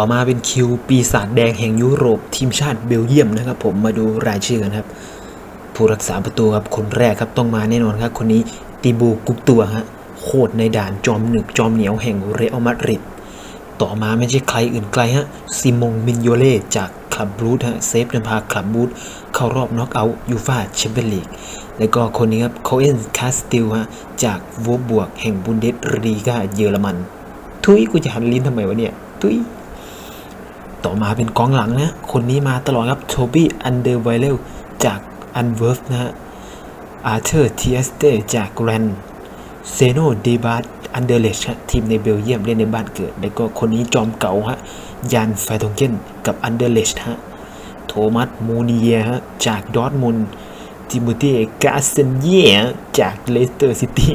ต่อมาเป็นคิวปีศาจแดงแห่งยุโรปทีมชาติเบลเยียมนะครับ ผมมาดูรายชื่อกันครับ ผู้รักษาประตูครับคนแรกครับต้องมาแน่นอนครับ คนนี้ติบูกุกตัวฮะโคตรในด่านจอมหนึกจอมเหนียวแห่งเรอัลมาดริดต่อมาไม่ใช่ใครอื่นไกลฮะซิมงมินโยเล่จากคลับบูธฮะเซฟนำพาคลับบูธเข้ารอบน็อกเอาท์ยูฟาแชมเปี้ยนลีกแล้วก็คนนี้ครับโคเอนคาสติลฮะจากวูบวกแห่งบุนเดสลีกาเยอรมัน ทุยกูจะหันลิ้นทำไมวะเนี่ย ทุย ต่อมาเป็นกองหลังนะ คนนี้มาตลอดครับโทบี้อันเดอร์ไวเลจากอันเวิร์ฟนะฮะอาร์เธอร์ทีเอสเตจากแรนเซโนเดบาร์อันเดอร์เลชทีมในเบลเยียมเล่นในบ้านเกิด แล้วก็คนนี้จอมเก่าฮะยานไฟทงเกนกับอันเดอร์เลชฮะโทมัสมูนีเยฮะจากดอร์ทมุนจิมูตีกาเซนเย่จากเลสเตอร์ซิตี้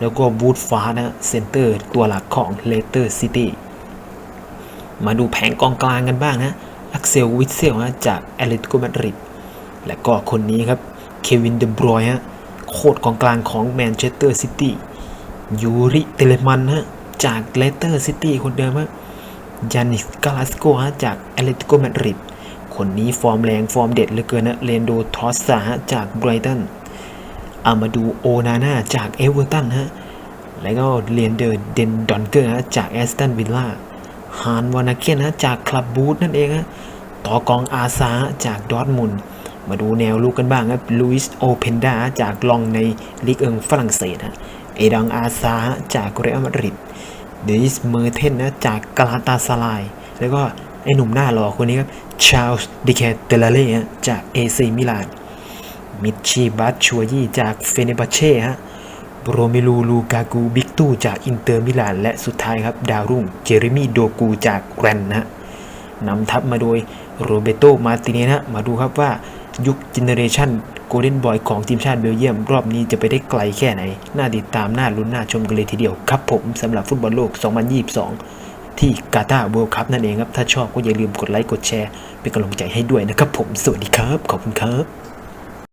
แล้วก็บูธฟ้านะเซนเตอร์ตัวหลักของเลสเตอร์ซิตี้ มาดูแผงกองกลางกันบ้างนะอักเซลวิเซลฮะจากแอตเลติโกมาดริดและก็คนนี้ครับเควินเดบรอยฮะโคตรกองกลางของแมนเชสเตอร์ซิตี้ยูริเตเลมันฮะจากเลสเตอร์ซิตี้คนเดิมฮะยานิสกาลาสโกฮะจากแอตเลติโกมาดริดคนนี้ฟอร์มแรงฟอร์มเด็ดเหลือเกินนะเรนโดทอสซาฮะจากไบรตันอามาดูโอนาน่าจากเอเวอร์ตันฮะแล้วก็เรียนเดอร์เดนดอนเกอร์ฮะจากแอสตันวิลล่า ฮานวานาเคนนะจากคลับบูธนั่นเองฮะต่อกองอาซาจากดอทมุนมาดูแนวลูกกันบ้างครับลุยส์โอเพนดาจากลองในลีกเอิงฝรั่งเศสฮะเอดังอาซาจากเรอัลมาดริดเดนิสเมอร์เทนนะจากกาลาตาซาลาย แล้วก็ไอหนุ่มหน้าหล่อคนนี้ครับชาลส์ดิแคเตลเล่ะจากเอซีมิลานมิดชีบัตชัวยี่จากเฟเนบาเช่ฮะ โรเมลูลูกากูบิกตู้จากอินเตอร์มิลาน และสุดท้ายครับ ดาวรุ่ง เจเรมีโดกูจากแรนนะฮะนำทัพมาโดยโรเบโตมาติเนสฮะมาดูครับว่ายุคเจเนเรชันโกลเด้นบอยของทีมชาติเบลเยียม รอบนี้จะไปได้ไกลแค่ไหน น่าติดตามน่าลุ้นน่าชมกันเลยทีเดียวครับผมสำหรับฟุตบอลโลก 2022 ที่กาตาร์เวิลด์คัพนั่นเองครับ ถ้าชอบก็อย่าลืมกดไลค์กดแชร์ เป็นกำลังใจให้ด้วยนะครับผมสวัสดีครับ ขอบคุณครับ